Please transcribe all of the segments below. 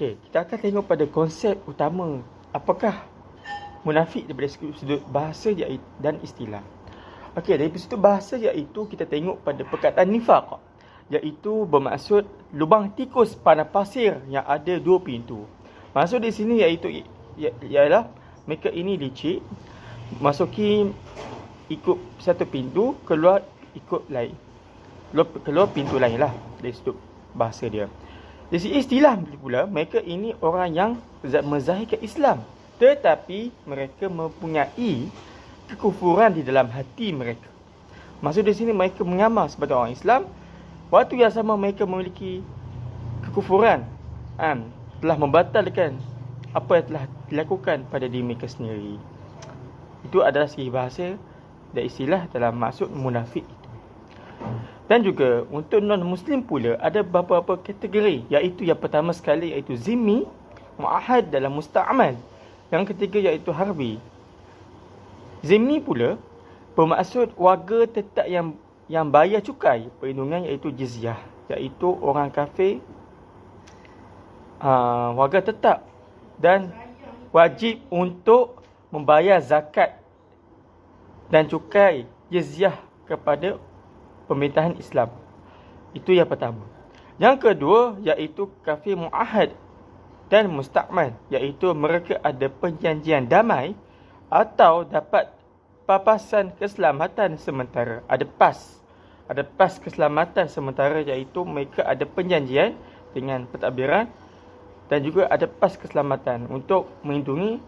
Okey, kita akan tengok pada konsep utama apakah munafik daripada sudut bahasa dan istilah. Okey, dari sudut bahasa iaitu kita tengok pada perkataan nifaq iaitu bermaksud lubang tikus pada pasir yang ada dua pintu. Maksud di sini iaitu ialah mereka ini licik masuki ikut satu pintu keluar ikut lain. Keluar, pintu lain lah dari sudut bahasa dia. Di sini istilah pula mereka ini orang yang menzahirkan Islam tetapi mereka mempunyai kekufuran di dalam hati mereka. Maksud di sini mereka mengamal sebagai orang Islam waktu yang sama mereka memiliki kekufuran kan, telah membatalkan apa yang telah dilakukan pada diri mereka sendiri. Itu adalah segi bahasa dan istilah dalam maksud munafik itu. Dan juga untuk non-Muslim pula ada beberapa kategori iaitu yang pertama sekali iaitu zimmi, mu'ahad dalam musta'amal. Yang ketiga iaitu harbi. Zimmi pula bermaksud warga tetap yang yang bayar cukai perlindungan iaitu jizyah iaitu orang kafir uh, warga tetap dan wajib untuk membayar zakat dan cukai jizyah kepada pemerintahan Islam. Itu yang pertama. Yang kedua iaitu kafir muahad dan mustakmal iaitu mereka ada perjanjian damai atau dapat papasan keselamatan sementara. Ada PAS. Ada PAS keselamatan sementara iaitu mereka ada perjanjian dengan pentadbiran dan juga ada PAS keselamatan untuk melindungi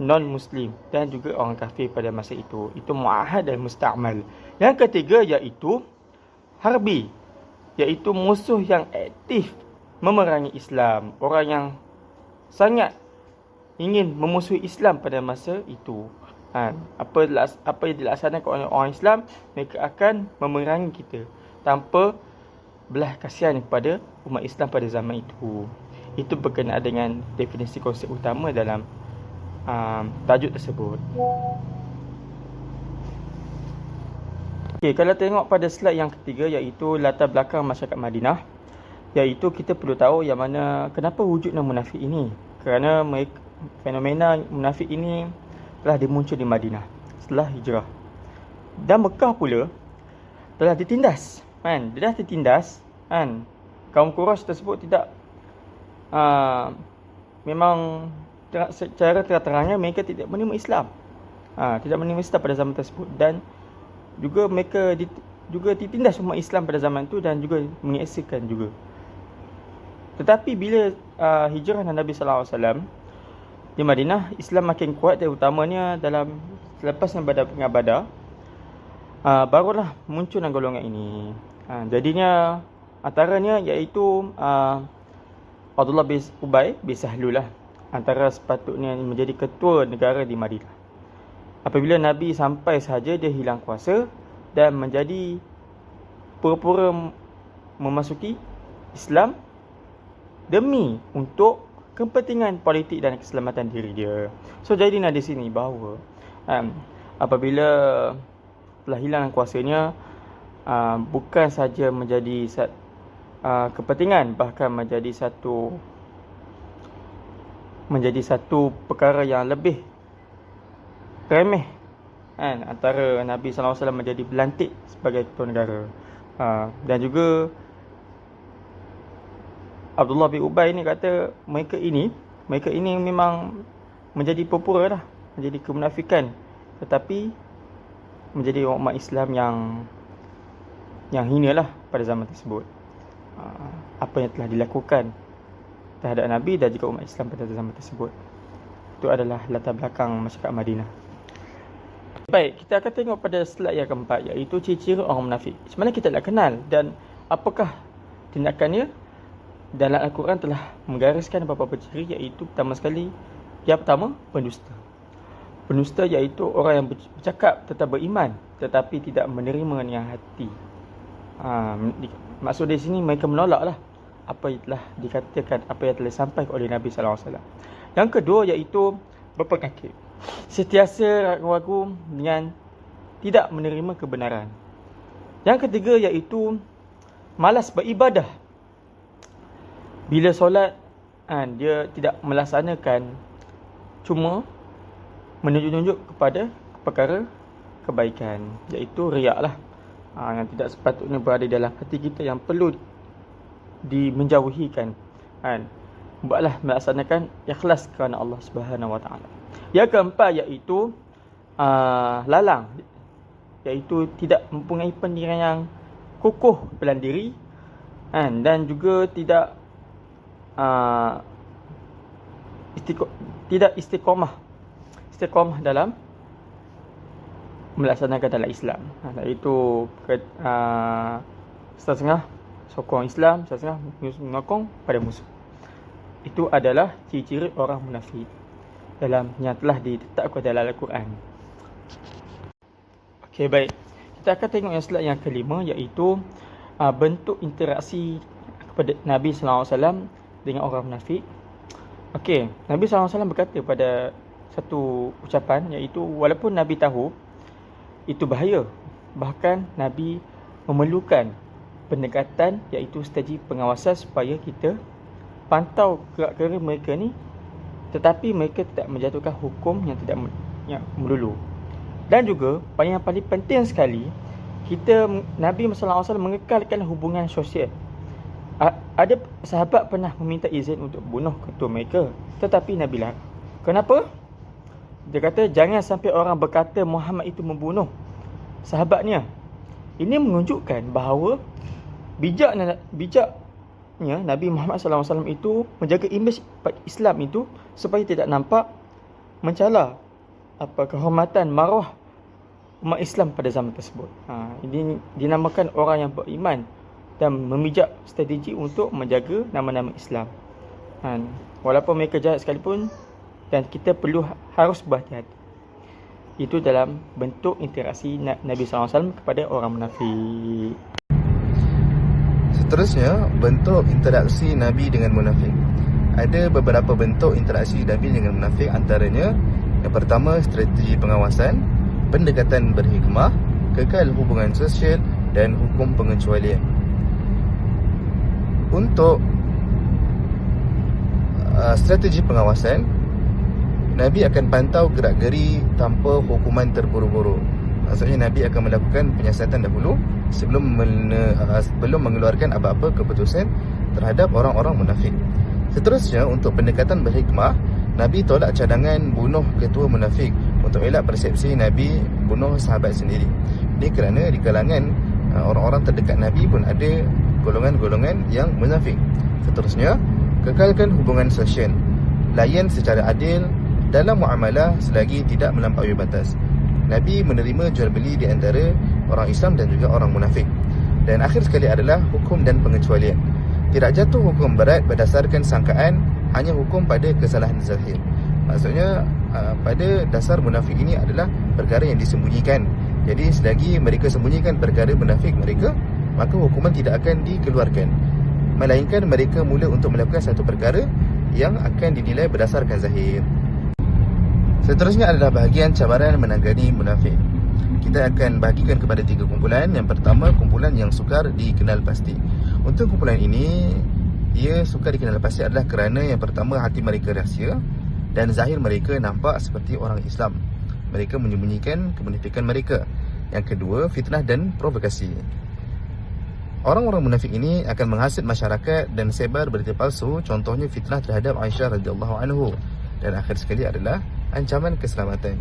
non-muslim dan juga orang kafir pada masa itu. Itu muahad dan mustakmal. Yang ketiga iaitu harbi. Iaitu musuh yang aktif memerangi Islam. Orang yang sangat ingin memusuhi Islam pada masa itu. Ha, apa apa yang dilaksanakan oleh orang Islam, mereka akan memerangi kita tanpa belah kasihan kepada umat Islam pada zaman itu. Itu berkenaan dengan definisi konsep utama dalam um, tajuk tersebut. Okay, kalau tengok pada slide yang ketiga iaitu latar belakang masyarakat Madinah iaitu kita perlu tahu yang mana kenapa wujudnya munafik ini. Kerana fenomena munafik ini telah dimuncul di Madinah setelah hijrah. Dan Mekah pula telah ditindas kan? Dia dah ditindas kan? Kaum Quraisy tersebut tidak uh, memang secara terang-terangnya mereka tidak menerima Islam. Ha, tidak menerima Islam pada zaman tersebut. Dan juga mereka di, juga ditindas umat Islam pada zaman itu dan juga menyaksikan juga. Tetapi bila uh, hijrah Nabi sallallahu alaihi wasallam di Madinah, Islam makin kuat dan utamanya dalam selepasnya badar dengan badar uh, barulah muncul golongan ini. Uh, jadinya antaranya iaitu uh, Abdullah bin Ubay bin Sahlul lah antara sepatutnya menjadi ketua negara di Madinah. Apabila Nabi sampai sahaja dia hilang kuasa dan menjadi pura-pura memasuki Islam demi untuk kepentingan politik dan keselamatan diri dia. So jadi nak di sini bahawa um, apabila telah hilang kuasanya uh, bukan saja menjadi uh, kepentingan bahkan menjadi satu menjadi satu perkara yang lebih remeh kan antara Nabi wasallam menjadi berlantik sebagai ketua negara. Ha, dan juga Abdullah bin Ubay ni kata mereka ini mereka ini memang menjadi popular dah, menjadi kemunafikan tetapi menjadi umat Islam yang yang hina lah pada zaman tersebut. Ha, apa yang telah dilakukan terhadap Nabi dan juga umat Islam pada zaman tersebut. Itu adalah latar belakang masyarakat Madinah. Baik, kita akan tengok pada slide yang keempat iaitu ciri-ciri orang munafik. Sebenarnya kita nak kenal dan apakah tindakannya dalam Al-Quran telah menggariskan beberapa ciri iaitu pertama sekali yang pertama pendusta. Pendusta iaitu orang yang bercakap tetap beriman tetapi tidak menerima dengan hati. Ha, maksud di sini mereka menolaklah apa yang telah dikatakan apa yang telah disampaikan oleh Nabi sallallahu alaihi wasallam. Yang kedua iaitu berpekakit. Setiasa ragu-ragu dengan tidak menerima kebenaran. Yang ketiga iaitu malas beribadah. Bila solat kan dia tidak melaksanakan cuma menunjuk-nunjuk kepada perkara kebaikan iaitu riak lah ha, yang tidak sepatutnya berada dalam hati kita yang perlu dimenjauhikan kan buatlah melaksanakan ikhlas kerana Allah Subhanahu Wa Taala. Yang keempat iaitu uh, lalang iaitu tidak mempunyai pendirian yang kukuh dalam diri kan dan juga tidak uh, istiqo tidak istiqomah istiqomah dalam melaksanakan dalam Islam. Ha, iaitu uh, setengah sokong Islam, setengah menyokong pada musuh. Itu adalah ciri-ciri orang munafik dalam yang telah ditetapkan dalam Al-Quran. Okey, baik. Kita akan tengok yang slide yang kelima iaitu uh, bentuk interaksi kepada Nabi sallallahu alaihi wasallam dengan orang munafik. Okey, Nabi sallallahu alaihi wasallam berkata pada satu ucapan iaitu walaupun Nabi tahu itu bahaya, bahkan Nabi memerlukan pendekatan iaitu strategi pengawasan supaya kita pantau gerak-gerik mereka ni tetapi mereka tidak menjatuhkan hukum yang tidak yang melulu. Dan juga yang paling penting sekali kita Nabi alaihi wasallam mengekalkan hubungan sosial. Ada sahabat pernah meminta izin untuk bunuh ketua mereka tetapi Nabi larang. Kenapa? Dia kata jangan sampai orang berkata Muhammad itu membunuh sahabatnya. Ini menunjukkan bahawa bijaknya bijaknya Nabi Muhammad SAW itu menjaga imej Islam itu supaya tidak nampak mencela apa kehormatan maruah umat Islam pada zaman tersebut. Ha, ini dinamakan orang yang beriman dan memijak strategi untuk menjaga nama-nama Islam. Ha, walaupun mereka jahat sekalipun dan kita perlu harus berhati-hati. Itu dalam bentuk interaksi Nabi SAW kepada orang munafik. Seterusnya, bentuk interaksi Nabi dengan munafik. Ada beberapa bentuk interaksi Nabi dengan munafik antaranya yang pertama strategi pengawasan, pendekatan berhikmah, kekal hubungan sosial dan hukum pengecualian. Untuk uh, strategi pengawasan, Nabi akan pantau gerak-geri tanpa hukuman terburu-buru. Maksudnya Nabi akan melakukan penyiasatan dahulu sebelum mene, uh, sebelum mengeluarkan apa-apa keputusan terhadap orang-orang munafik. Seterusnya untuk pendekatan berhikmah, Nabi tolak cadangan bunuh ketua munafik untuk elak persepsi Nabi bunuh sahabat sendiri. Ini kerana di kalangan uh, orang-orang terdekat Nabi pun ada golongan-golongan yang munafik. Seterusnya, kekalkan hubungan sosial. Layan secara adil dalam muamalah selagi tidak melampaui batas. Nabi menerima jual beli di antara orang Islam dan juga orang munafik. Dan akhir sekali adalah hukum dan pengecualian. Tidak jatuh hukum berat berdasarkan sangkaan, hanya hukum pada kesalahan zahir. Maksudnya uh, pada dasar munafik ini adalah perkara yang disembunyikan. Jadi selagi mereka sembunyikan perkara munafik mereka, maka hukuman tidak akan dikeluarkan. Melainkan mereka mula untuk melakukan satu perkara yang akan dinilai berdasarkan zahir. Seterusnya adalah bahagian cabaran menangani munafik. Kita akan bahagikan kepada tiga kumpulan. Yang pertama, kumpulan yang sukar dikenal pasti. Untuk kumpulan ini, ia sukar dikenal pasti adalah kerana yang pertama, hati mereka rahsia dan zahir mereka nampak seperti orang Islam. Mereka menyembunyikan kemunafikan mereka. Yang kedua, fitnah dan provokasi. Orang-orang munafik ini akan menghasut masyarakat dan sebar berita palsu, contohnya fitnah terhadap Aisyah radhiyallahu anhu. Dan akhir sekali adalah ancaman keselamatan.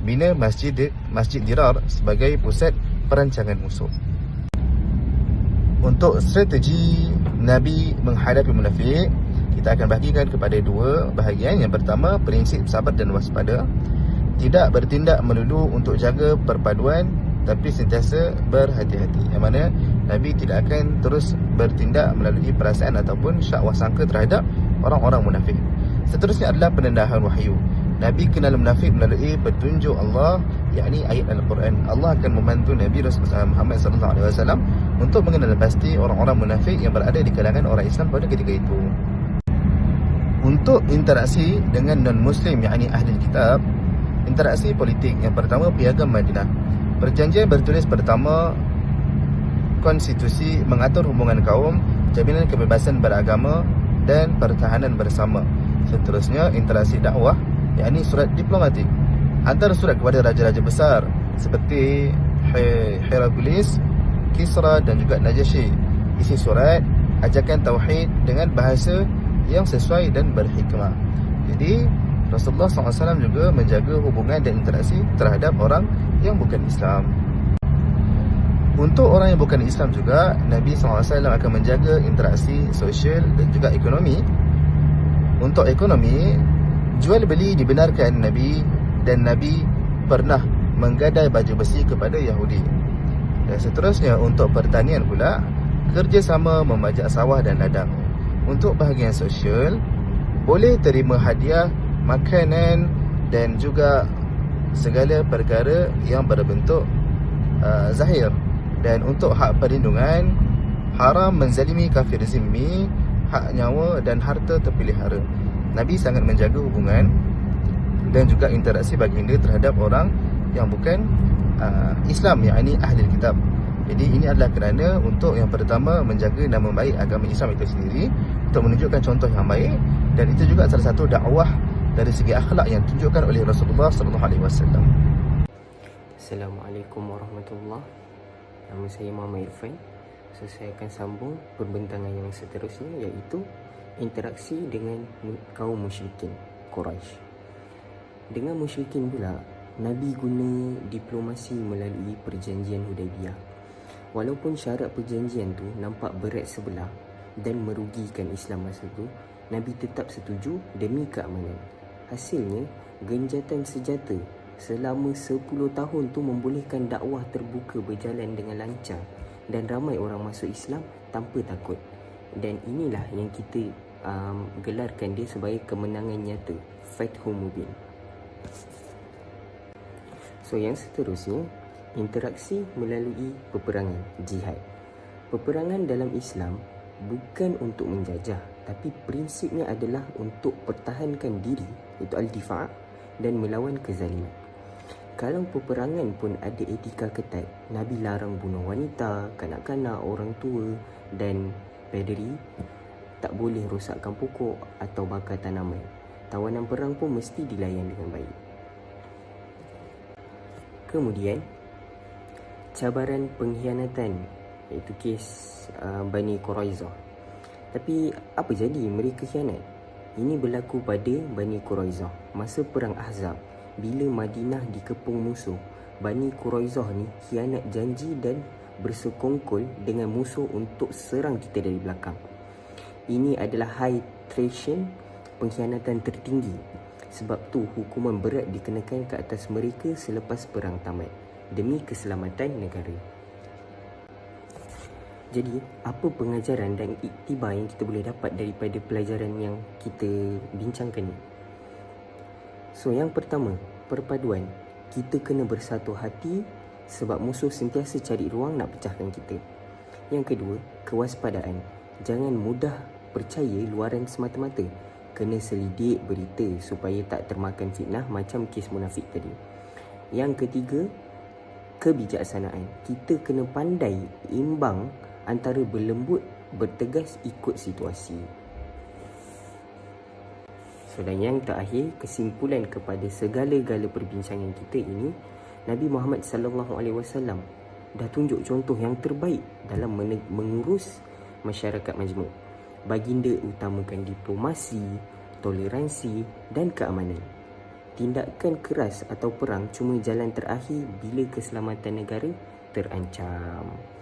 Bina Masjid Masjid Dirar sebagai pusat perancangan musuh. Untuk strategi Nabi menghadapi munafik, kita akan bahagikan kepada dua bahagian. Yang pertama, prinsip sabar dan waspada. Tidak bertindak melulu untuk jaga perpaduan tapi sentiasa berhati-hati. Yang mana Nabi tidak akan terus bertindak melalui perasaan ataupun syak wasangka terhadap orang-orang munafik. Seterusnya adalah penendahan wahyu. Nabi kenal munafik melalui petunjuk Allah yakni ayat Al-Quran. Allah akan membantu Nabi Rasulullah Muhammad sallallahu alaihi wasallam untuk mengenal pasti orang-orang munafik yang berada di kalangan orang Islam pada ketika itu. Untuk interaksi dengan non-muslim yakni ahli kitab, interaksi politik yang pertama piagam Madinah. Perjanjian bertulis pertama konstitusi mengatur hubungan kaum, jaminan kebebasan beragama, dan pertahanan bersama. Seterusnya interaksi dakwah yakni surat diplomatik. Antara surat kepada raja-raja besar seperti Heraclius, Kisra dan juga Najasyi. Isi surat ajakan tauhid dengan bahasa yang sesuai dan berhikmah. Jadi Rasulullah SAW juga menjaga hubungan dan interaksi terhadap orang yang bukan Islam. Untuk orang yang bukan Islam juga, Nabi SAW akan menjaga interaksi sosial dan juga ekonomi. Untuk ekonomi, jual beli dibenarkan Nabi dan Nabi pernah menggadai baju besi kepada Yahudi. Dan seterusnya untuk pertanian pula, kerjasama memajak sawah dan ladang. Untuk bahagian sosial, boleh terima hadiah, makanan dan juga segala perkara yang berbentuk uh, zahir. Dan untuk hak perlindungan, haram menzalimi kafir zimmi, hak nyawa dan harta terpelihara. Nabi sangat menjaga hubungan dan juga interaksi baginda terhadap orang yang bukan uh, Islam yang ini ahli kitab. Jadi ini adalah kerana untuk yang pertama menjaga nama baik agama Islam itu sendiri untuk menunjukkan contoh yang baik dan itu juga salah satu dakwah dari segi akhlak yang ditunjukkan oleh Rasulullah sallallahu alaihi wasallam. Assalamualaikum warahmatullahi Nama saya Muhammad Irfan so, Saya akan sambung perbincangan yang seterusnya iaitu Interaksi dengan kaum musyrikin Quraisy. Dengan musyrikin pula Nabi guna diplomasi melalui perjanjian Hudaibiyah Walaupun syarat perjanjian tu nampak berat sebelah Dan merugikan Islam masa tu Nabi tetap setuju demi keamanan Hasilnya, genjatan senjata selama 10 tahun tu membolehkan dakwah terbuka berjalan dengan lancar dan ramai orang masuk Islam tanpa takut. Dan inilah yang kita um, gelarkan dia sebagai kemenangan nyata, Fathul Mubin. So yang seterusnya, interaksi melalui peperangan, jihad. Peperangan dalam Islam bukan untuk menjajah tapi prinsipnya adalah untuk pertahankan diri, itu al-difa' dan melawan kezaliman. Kalau peperangan pun ada etika ketat, Nabi larang bunuh wanita, kanak-kanak, orang tua dan pederi tak boleh rosakkan pokok atau bakar tanaman. Tawanan perang pun mesti dilayan dengan baik. Kemudian, cabaran pengkhianatan iaitu kes uh, Bani Quraizah. Tapi apa jadi mereka khianat? Ini berlaku pada Bani Quraizah masa perang Ahzab bila Madinah dikepung musuh, Bani Quraizah ni khianat janji dan bersekongkol dengan musuh untuk serang kita dari belakang. Ini adalah high treason, pengkhianatan tertinggi. Sebab tu hukuman berat dikenakan ke atas mereka selepas perang tamat demi keselamatan negara. Jadi, apa pengajaran dan iktibar yang kita boleh dapat daripada pelajaran yang kita bincangkan ni? So yang pertama, perpaduan. Kita kena bersatu hati sebab musuh sentiasa cari ruang nak pecahkan kita. Yang kedua, kewaspadaan. Jangan mudah percaya luaran semata-mata. Kena selidik berita supaya tak termakan fitnah macam kes munafik tadi. Yang ketiga, kebijaksanaan. Kita kena pandai imbang antara berlembut bertegas ikut situasi. So, dan yang terakhir, kesimpulan kepada segala-gala perbincangan kita ini, Nabi Muhammad sallallahu alaihi wasallam dah tunjuk contoh yang terbaik dalam mengurus masyarakat majmuk. Baginda utamakan diplomasi, toleransi dan keamanan. Tindakan keras atau perang cuma jalan terakhir bila keselamatan negara terancam.